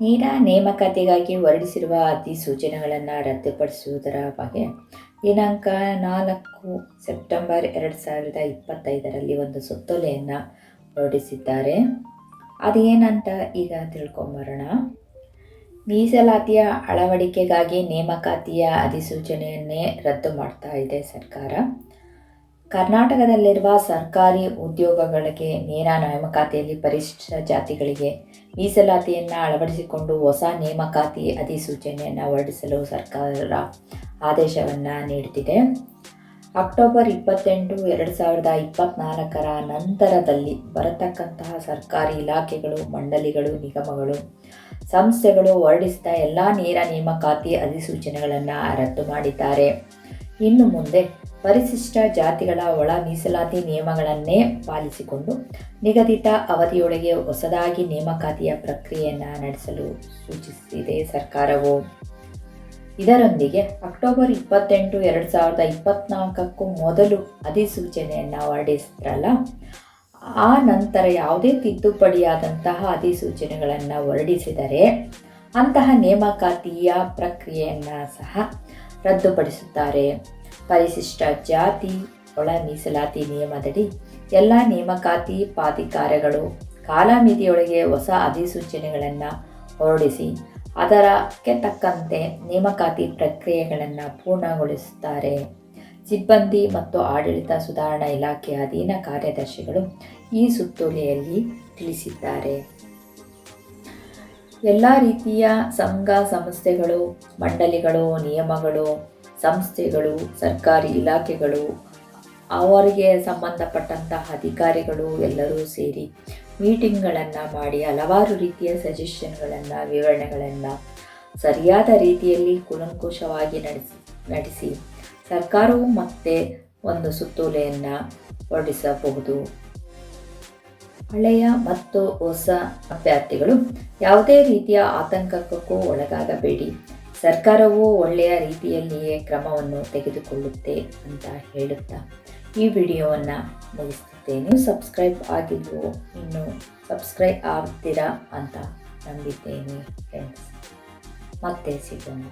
ನೇರ ನೇಮಕಾತಿಗಾಗಿ ಹೊರಡಿಸಿರುವ ಅಧಿಸೂಚನೆಗಳನ್ನು ರದ್ದುಪಡಿಸುವುದರ ಬಗ್ಗೆ ದಿನಾಂಕ ನಾಲ್ಕು ಸೆಪ್ಟೆಂಬರ್ ಎರಡು ಸಾವಿರದ ಇಪ್ಪತ್ತೈದರಲ್ಲಿ ಒಂದು ಸುತ್ತೋಲೆಯನ್ನು ಹೊರಡಿಸಿದ್ದಾರೆ. ಅದೇನಂತ ಈಗ ತಿಳ್ಕೊಂಬರೋಣ. ಮೀಸಲಾತಿಯ ಅಳವಡಿಕೆಗಾಗಿ ನೇಮಕಾತಿಯ ಅಧಿಸೂಚನೆಯನ್ನೇ ರದ್ದು ಮಾಡ್ತಾ ಇದೆ ಸರ್ಕಾರ. ಕರ್ನಾಟಕದಲ್ಲಿರುವ ಸರ್ಕಾರಿ ಉದ್ಯೋಗಗಳಿಗೆ ನೇರ ನೇಮಕಾತಿಯಲ್ಲಿ ಪರಿಶಿಷ್ಟ ಜಾತಿಗಳಿಗೆ ಮೀಸಲಾತಿಯನ್ನು ಅಳವಡಿಸಿಕೊಂಡು ಹೊಸ ನೇಮಕಾತಿ ಅಧಿಸೂಚನೆಯನ್ನು ಹೊರಡಿಸಲು ಸರ್ಕಾರ ಆದೇಶವನ್ನು ನೀಡುತ್ತಿದೆ. ಅಕ್ಟೋಬರ್ ಇಪ್ಪತ್ತೆಂಟು ಎರಡು ಸಾವಿರದ ಇಪ್ಪತ್ತ್ನಾಲ್ಕರ ನಂತರದಲ್ಲಿ ಬರತಕ್ಕಂತಹ ಸರ್ಕಾರಿ ಇಲಾಖೆಗಳು, ಮಂಡಳಿಗಳು, ನಿಗಮಗಳು, ಸಂಸ್ಥೆಗಳು ಹೊರಡಿಸಿದ ಎಲ್ಲ ನೇರ ನೇಮಕಾತಿ ಅಧಿಸೂಚನೆಗಳನ್ನು ರದ್ದು ಮಾಡಿದ್ದಾರೆ. ಇನ್ನು ಮುಂದೆ ಪರಿಶಿಷ್ಟ ಜಾತಿಗಳ ಒಳ ಮೀಸಲಾತಿ ನಿಯಮಗಳನ್ನೇ ಪಾಲಿಸಿಕೊಂಡು ನಿಗದಿತ ಅವಧಿಯೊಳಗೆ ಹೊಸದಾಗಿ ನೇಮಕಾತಿಯ ಪ್ರಕ್ರಿಯೆಯನ್ನು ನಡೆಸಲು ಸೂಚಿಸಿದೆ ಸರ್ಕಾರವು. ಇದರೊಂದಿಗೆ ಅಕ್ಟೋಬರ್ ಇಪ್ಪತ್ತೆಂಟು ಎರಡು ಸಾವಿರದ ಇಪ್ಪತ್ತ್ನಾಲ್ಕಕ್ಕೂ ಮೊದಲು ಅಧಿಸೂಚನೆಯನ್ನು ಹೊರಡಿಸಿದ್ರಲ್ಲ, ಆ ನಂತರ ಯಾವುದೇ ತಿದ್ದುಪಡಿಯಾದಂತಹ ಅಧಿಸೂಚನೆಗಳನ್ನು ಹೊರಡಿಸಿದರೆ ಅಂತಹ ನೇಮಕಾತಿಯ ಪ್ರಕ್ರಿಯೆಯನ್ನು ಸಹ ರದ್ದುಪಡಿಸುತ್ತಾರೆ. ಪರಿಶಿಷ್ಟ ಜಾತಿ ಒಳ ಮೀಸಲಾತಿ ನಿಯಮದಡಿ ಎಲ್ಲ ನೇಮಕಾತಿ ಪ್ರಾಧಿಕಾರಗಳು ಕಾಲಮಿತಿಯೊಳಗೆ ಹೊಸ ಅಧಿಸೂಚನೆಗಳನ್ನು ಹೊರಡಿಸಿ ಅದರಕ್ಕೆ ತಕ್ಕಂತೆ ನೇಮಕಾತಿ ಪ್ರಕ್ರಿಯೆಗಳನ್ನು ಪೂರ್ಣಗೊಳಿಸುತ್ತಾರೆ. ಸಿಬ್ಬಂದಿ ಮತ್ತು ಆಡಳಿತ ಸುಧಾರಣಾ ಇಲಾಖೆಯ ಅಧೀನ ಕಾರ್ಯದರ್ಶಿಗಳು ಈ ಸುತ್ತೋಲೆಯಲ್ಲಿ ತಿಳಿಸಿದ್ದಾರೆ. ಎಲ್ಲ ರೀತಿಯ ಸಂಘ, ಸಂಸ್ಥೆಗಳು, ಮಂಡಳಿಗಳು, ನಿಯಮಗಳು ಸಂಸ್ಥೆಗಳು, ಸರ್ಕಾರಿ ಇಲಾಖೆಗಳು, ಅವರಿಗೆ ಸಂಬಂಧಪಟ್ಟಂತಹ ಅಧಿಕಾರಿಗಳು ಎಲ್ಲರೂ ಸೇರಿ ಮೀಟಿಂಗ್ಗಳನ್ನು ಮಾಡಿ, ಹಲವಾರು ರೀತಿಯ ಸಜೆಷನ್ಗಳನ್ನು, ವಿವರಣೆಗಳನ್ನು ಸರಿಯಾದ ರೀತಿಯಲ್ಲಿ ಕುಲಂಕುಷವಾಗಿ ನಡೆಸಿ ನಡೆಸಿ ಸರ್ಕಾರವು ಮತ್ತೆ ಒಂದು ಸುತ್ತೋಲೆಯನ್ನು ಹೊರಡಿಸಬಹುದು. ಹಳೆಯ ಮತ್ತು ಹೊಸ ಅಭ್ಯರ್ಥಿಗಳು ಯಾವುದೇ ರೀತಿಯ ಆತಂಕಕ್ಕೂ ಒಳಗಾಗಬೇಡಿ. ಸರ್ಕಾರವು ಒಳ್ಳೆಯ ರೀತಿಯಲ್ಲಿಯೇ ಕ್ರಮವನ್ನು ತೆಗೆದುಕೊಳ್ಳುತ್ತೆ ಅಂತ ಹೇಳುತ್ತಾ ಈ ವಿಡಿಯೋವನ್ನು ಮುಗಿಸುತ್ತೇನೆ ಸಬ್ಸ್ಕ್ರೈಬ್ ಆಗಿದ್ದು ಇನ್ನು ಸಬ್ಸ್ಕ್ರೈಬ್ ಆಗ್ತೀರಾ ಅಂತ ನಂಬಿದ್ದೇನೆ ಫ್ರೆಂಡ್ಸ್ ಮತ್ತೆ ಸಿಗೋಣ.